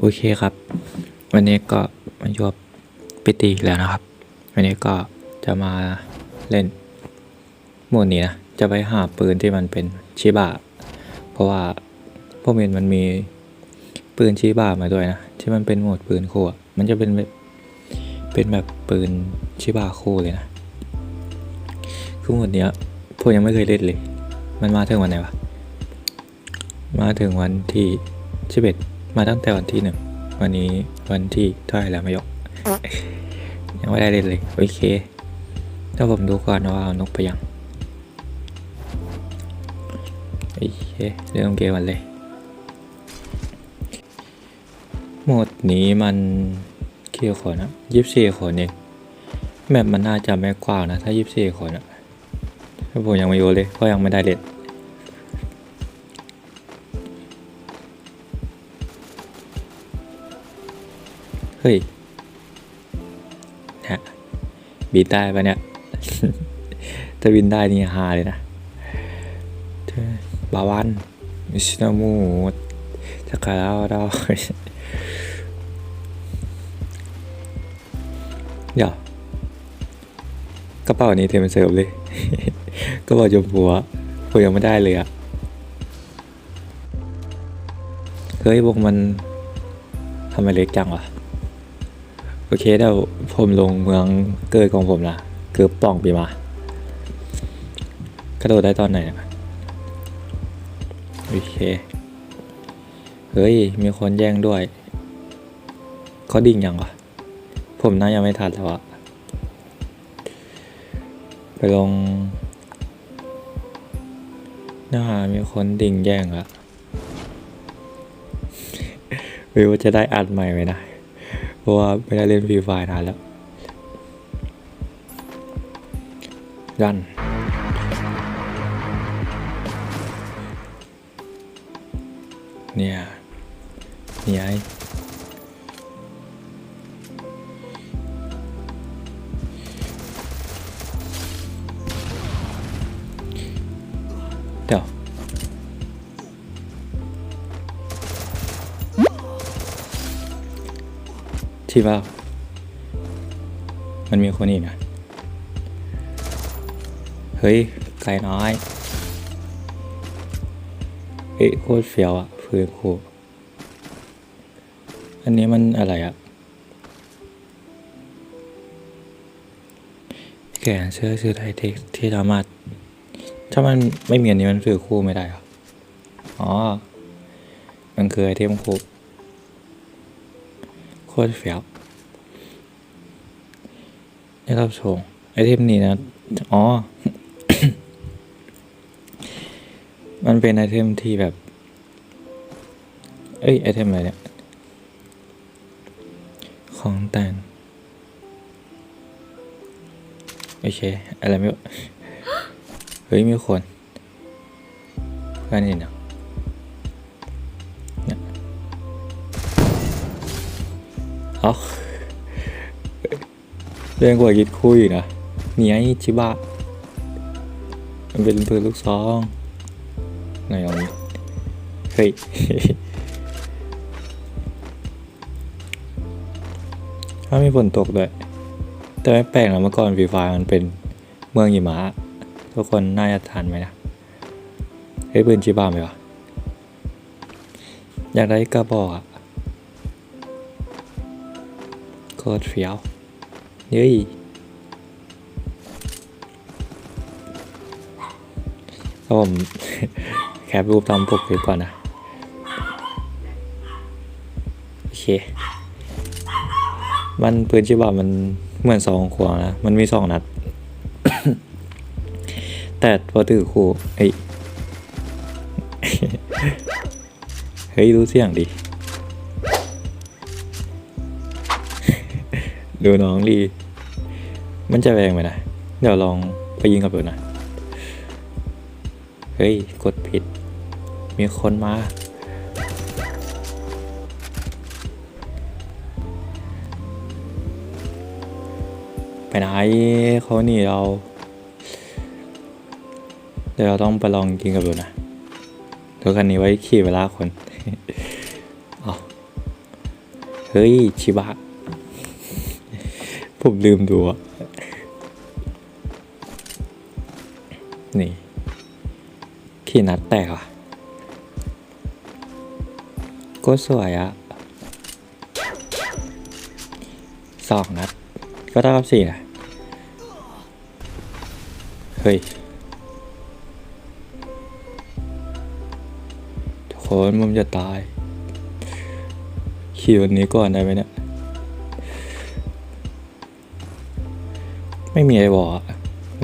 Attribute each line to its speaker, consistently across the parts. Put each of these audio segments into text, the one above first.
Speaker 1: โอเคครับ วันนี้ก็มาอยู่กับปิติอีแล้วนะครับ วันนี้ก็จะมาเล่นโหมดนี้นะ จะไปหาปืนที่มันเป็นชิบะเพราะว่าพวกเมนมันมีปืนชิบะมาด้วยนะ ที่มันเป็นโหมดปืนคู่อะมันจะเป็นแบบเป็นแบบปืนชิบะคู่เลยนะ คือโหมดเนี้ยผมยังไม่เคยเล่นเลย มันมาถึงวันไหนวะ มาถึงวันที่สิบเอ็ด มาตั้งแต่วันที่หนึ่งวันนี้วันที่เท่าไหร่แล้วไม่ยก ยังไม่ได้เล่นเลยโอเคถ้าผมดูก่อนว่าเอานกไปยังโอเคเริ่มเกมกันเลยโหมดนี้มันกี่คนนะยี่สิบสี่คนเองแมปมันน่าจะไม่กว้างนะ ถ้ายี่สิบสี่คนอะถ้าผมยังไม่รู้เลยเพราะยังไม่ได้เล่น ฮ้ยนะบินได้ปะเนี่ยถ้าบินได้นี่ฮาเลยนะบาวันมิชนามูสักการะเราเดี๋ยวกระเป๋านี้เทมเสิร์ฟเลยกระเป๋าจมหัวผมยังไม่ได้เลยอะเฮ้ยวงมันทำไมเล็กจังวะ โอเคเดี๋ยวผมลงเมืองเกิดของผมนะเกือบป่องไปมากระโดดได้ตอนไหนนะโอเค เฮ้ย มีคนแย่งด้วย เขาดิ่งยังวะผมน่ายังไม่ทันแล้วอะไปลงน่ามีคนดิ่งแย่งอะไม่รู้ว่าจะได้อัดใหม่ไหมนะ ราะว่าไม่ได้เล่นฟรีไฟนานแล้วรันเนี่ยเนี่ย ที่ว่า มันมีคนอีกนะ เฮ้ย ไก่น้อยเฮ้ยโคตรเฟี้ยวอะพื้นคู่อันนี้มันอะไรอะแขนเสื้อซื้อไทยเทคที่สามารถ ถ้ามันไม่มีอันนี้มันซื้อคู่ไม่ได้หรออ๋อ มันคือไอเทมคู่ ตรเฟี้ยวได้รับชมไอเทมนี้นะ อ๋อ มันเป็นไอเทมที่แบบ เอ้ย ไอเทมอะไรเนี่ย ของแต่งโอเค อะไรไม่ เฮ้ย มีคนเพื่นนี่เนาะ เอาเรื่องกว่าคิดคุยนะนี่ไอชิบะมันเป็นปืนลูกซองไหนเอาเฮ้ยถ้ามีฝนตกด้วย แต่ไม่แปลกนะเมื่อก่อนฟรีไฟมันเป็นเมืองหิมะทุกคนน่าจะทันไหมนะเฮ้ยปืนชิบะไหมวะอยากได้กระบอกอะ คตรเฟี้ยวเฮ้ยก็ผมแคปรูปตามปกคลิปก่อนนะ โอเค มันปืนชิบะมันเหมือนสองขวางนะ มันมีสองนัด แต่พอถือคู่เฮ้ย เฮ้ย รู้เสียงดิ ดูน้องดีมันจะแรงไหมนะ เดี๋ยวลองไปยิงกับดูนะ เฮ้ย กดผิด มีคนมา ไปไหนเขาหนีเรา เดี๋ยวเราต้องไปลองกินกับดูนะรถคันนี้ไว้ขี่เวลาคน เฮ้ย ชิบะ ผมลืมดูอะนี่ขีนัดแตกว่ะก็สวยอะสองนัด ก็เท่ากับสี่นะเฮ้ย ทุกคนผมจะตาย ขี่วันนี้ก่อนได้ไหมเนี่ย ไม่มีไอ้บอกอะ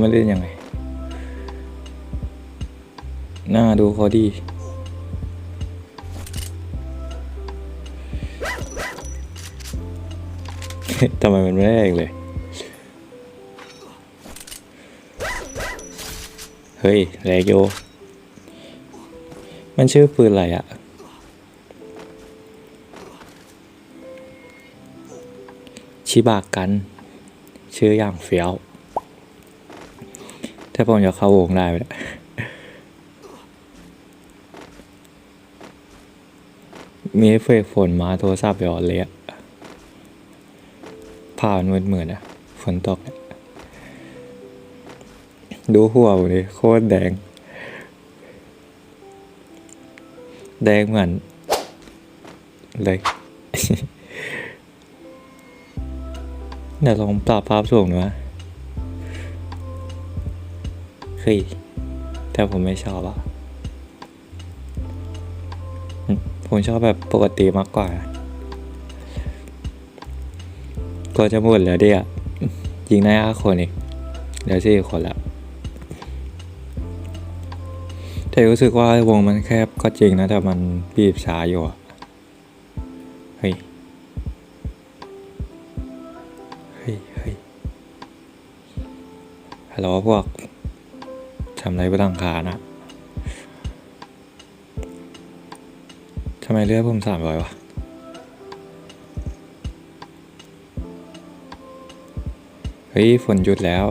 Speaker 1: มันเล่นยังไงหน้าดูเขาดีทำไมมันไม่แรกเลย เฮ้ยแรกโย มันชื่อปืนอะไรอะชิบากัน ชื่ออย่างเฟี้ยว ถ้าผมจะเข้าวงได้ไหมเนี่ยมีเอฟเฟกฝนมาโทรศัพท์ไปออนเลยอะผ่านมืดเหมือนๆอะฝนตก ดูหัวผมดิโคตรแดง แดงเหมือนเลย เดี๋ยวลองปรับภาพสูงหน่อยนะเฮ้ยแต่ผมไม่ชอบอะผมชอบแบบปกติมากกว่า ก็จะหมดแล้วเดียยิงได้ห้าคนอีกเดี๋ยวสี่คนละแต่รู้สึกว่าวงมันแคบก็จริงนะแต่มันบีบช้าอยู่อะ ฮัลโหลพวกทำไรบนหลังคานะทำไมเลือดผมสามร้อยวะ เฮ้ย ฝนหยุดแล้ว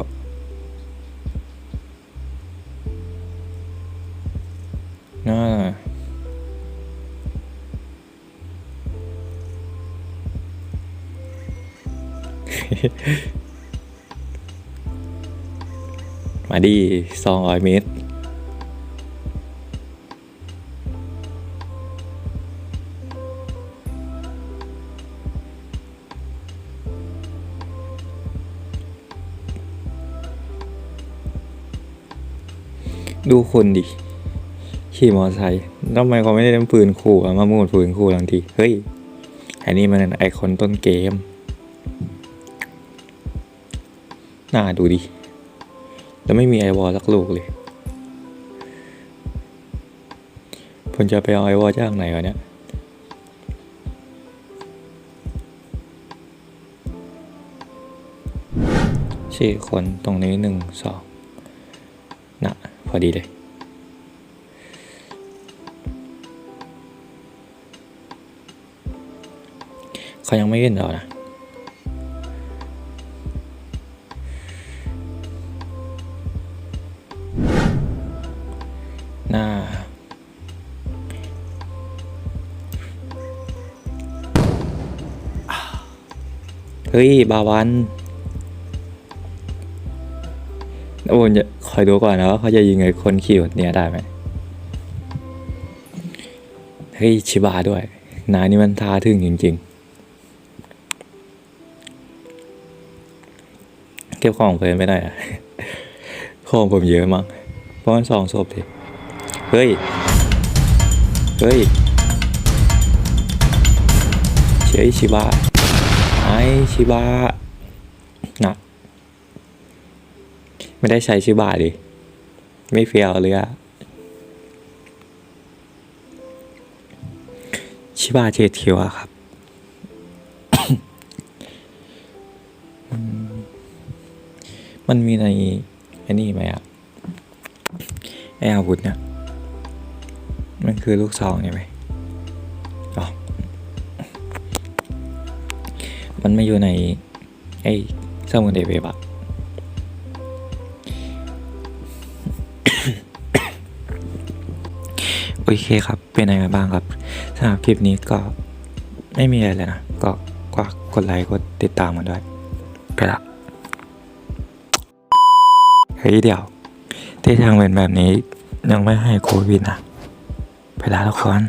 Speaker 1: น่า มาดีสองร้อยเมตร ดูคนดิ ขี่มอไซค์ทำไมเขาไม่ได้เล่นปืนขู่อะมามูดปืนขู่ทังที เฮ้ย อันนี้มันไอคอนต้นเกม น่าดูดิ แล้วไม่มีไอวอลสักลูกเลยผมจะไปเอาไอวอลจากไหนวะเนี่ยสี่คนตรงนี้หนึ่งสองนะพอดีเลย เขายังไม่เห็นเรานะ เฮ้ย บาวันโอ้ยจะคอยดูก่อนนะว่าเขาจะยิงไอ้คนขี่รถเนี่ยได้ไหมเฮ้ย ชิบาด้วย นานี่มันท้าถึงจริง ๆ เก็บของเพลินไปหน่อยอะของผมเยอะมั้งเพราะมันสองศพดิเฮ้ย เฮ้ยเชยชิบะไอ ชิบะนะไม่ได้ใช้ชิบะดิ ไม่เฟียวเลยอะชิบะเจดคิวอะครับมมันมีในไอ้นี่ไหมอะไออาวุธเนี่ยมันคือลูกซองใช่ไหม มันไม่อยู่ในไอ้สมุนเดเวบอะโอเคครับ เป็นยังไงบ้างครับสำหรับคลิปนี้ก็ไม่มีอะไรเลยนะ ก็กว่ากดไลค์กดติดตามกันด้วยไปละเฮ้ยเดี๋ยว ที่ทางเป็นแบบนี้ยังไม่ให้โควิดนะ ไปละทุกคน